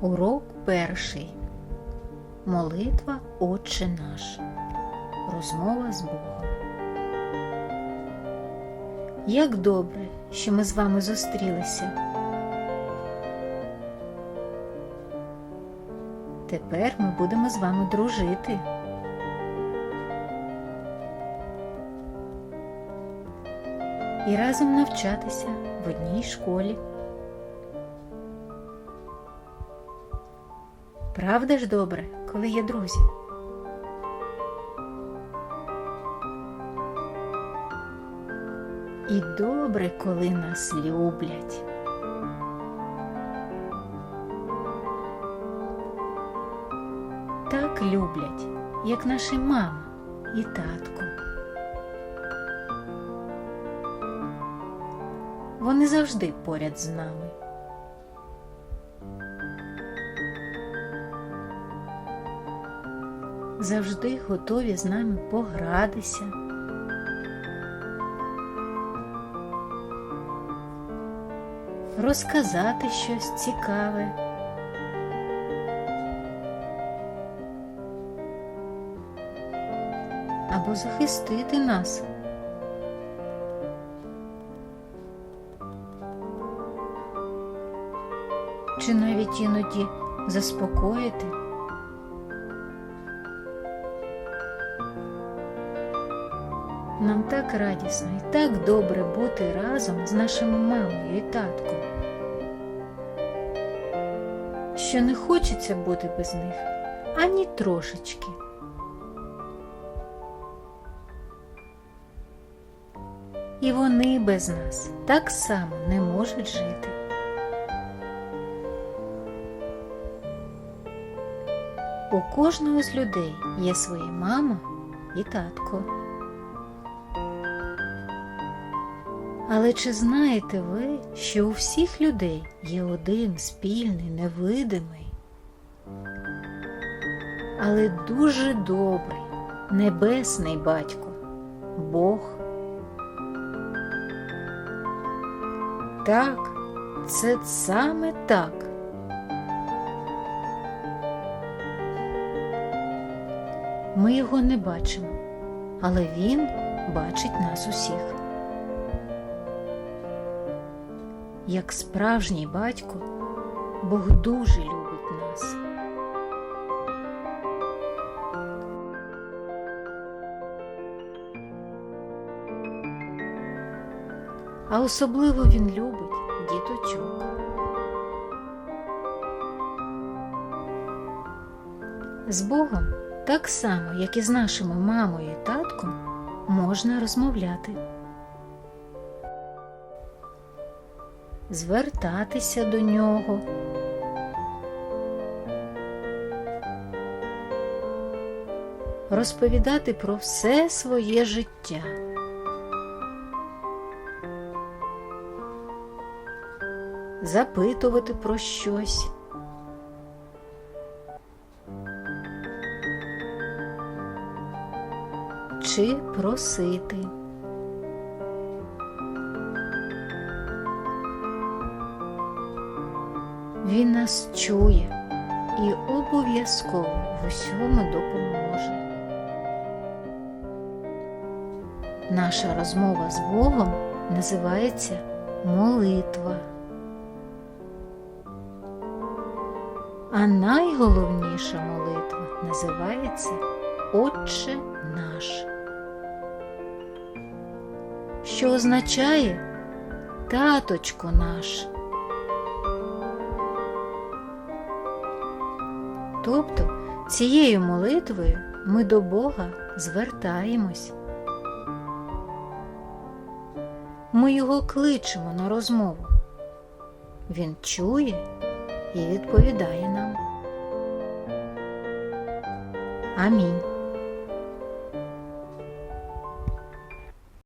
Урок перший. Молитва Отче наш. Розмова з Богом. Як добре, що ми з вами зустрілися. Тепер ми будемо з вами дружити. І разом навчатися в одній школі. Правда ж добре, коли є друзі? І добре, коли нас люблять. Так люблять, як наші мама і татко. Вони завжди поряд з нами. Завжди готові з нами погратися. Розказати щось цікаве. Або захистити нас. Чи навіть іноді заспокоїти. Нам так радісно і так добре бути разом з нашими мамою і татком, що не хочеться бути без них ані трошечки. І вони без нас так само не можуть жити. У кожного з людей є своя мама і татко. Але чи знаєте ви, що у всіх людей є один спільний, невидимий, але дуже добрий, небесний батько, Бог? Так, це саме так. Ми його не бачимо, але він бачить нас усіх. Як справжній батько, Бог дуже любить нас. А особливо він любить діточок. З Богом так само, як і з нашими мамою і татком, можна розмовляти. Звертатися до нього. Розповідати про все своє життя. Запитувати про щось. Чи просити. Він нас чує і обов'язково в усьому допоможе. Наша розмова з Богом називається молитва. А найголовніша молитва називається Отче наш, що означає Таточко наш. Тобто цією молитвою ми до Бога звертаємось. Ми його кличемо на розмову. Він чує і відповідає нам. Амінь.